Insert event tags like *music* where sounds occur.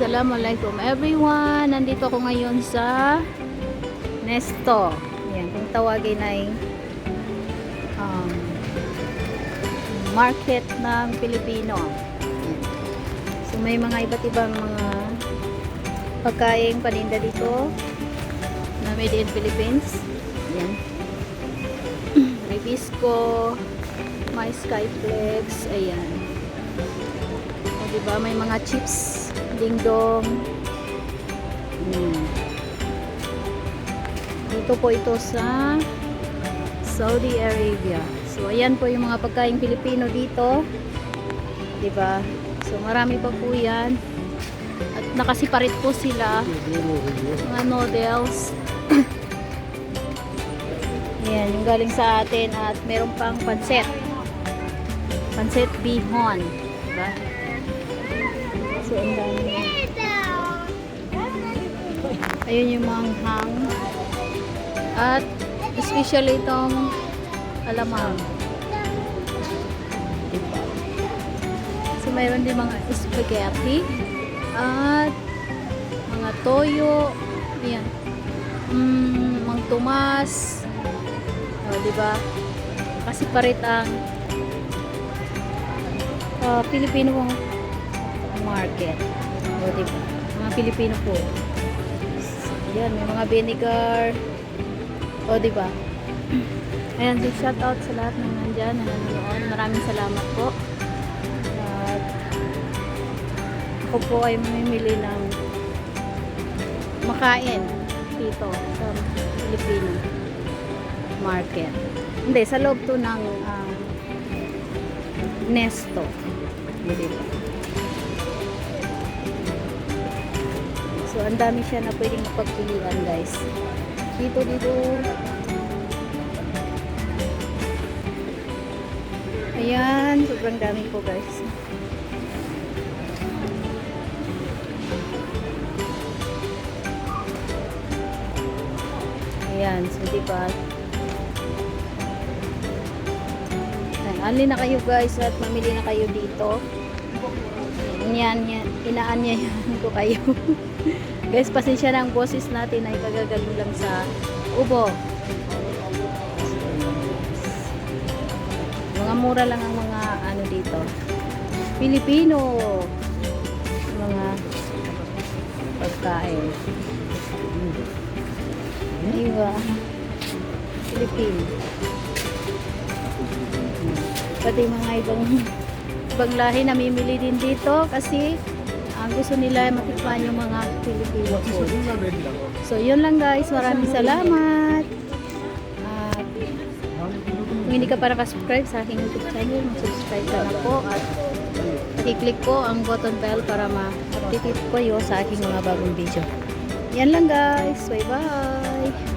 Assalamualaikum everyone. Nandito ako ngayon sa Nesto. Yan, kung tawagin ay um, market ng Pilipino. So may mga iba't ibang mga pagkain paninda dito na made in Philippines. Yan. Ribisco, *clears throat* may skyflex, ayan. O, diba? May mga chips, dingdong. Mm. Dito po ito sa Saudi Arabia. So, ayan po yung mga pagkain Pilipino dito. Diba? So, marami pa po yan. At nakasiparit po sila. Mga noodles. *coughs* Ayan, yung galing sa atin. At meron pang pansit. Pansit bihon. Diba? So, ang dami. Ayun yung manghang. At, especially itong alamang. Diba? So, mayroon din mga spaghetti. At, mga toyo. Ayan. Mm, mang tumas. O, diba? Kasi parit ang uh, Pilipino market. O, diba? Mga Pilipino po. Yan, may mga vinegar. O, diba? Ayan, so shout out sa lahat ng nandyan na nanonood. Maraming salamat po. At ako po ay mamimili ng makain dito sa Filipino market. Hindi, sa loob to ng ah, Nesto. Dito. So, ang dami siya na pwedeng pagpilian, guys. Dito, dito. Ayan, sobrang dami po, guys. Ayan, so diba? Ayan, ali na kayo guys at mamili na kayo dito. Yan, yan. Inaanyayan ko kayo. *laughs* guys, pasensya na ang boses natin ay kagagaling lang sa ubo. Mga mura lang ang mga ano dito. Pilipino. Mga pagkain. Diba? Pilipino. Pati mga ibang ibang lahi namimili din dito kasi ang gusto nila ay matikman yung mga Pilipino food. So, yun lang guys. Maraming salamat. At kung hindi ka para ka-subscribe sa aking YouTube channel, mag-subscribe ka na po at i-click po ang button bell para ma-update po kayo sa aking mga bagong video. Yan lang guys. Bye-bye!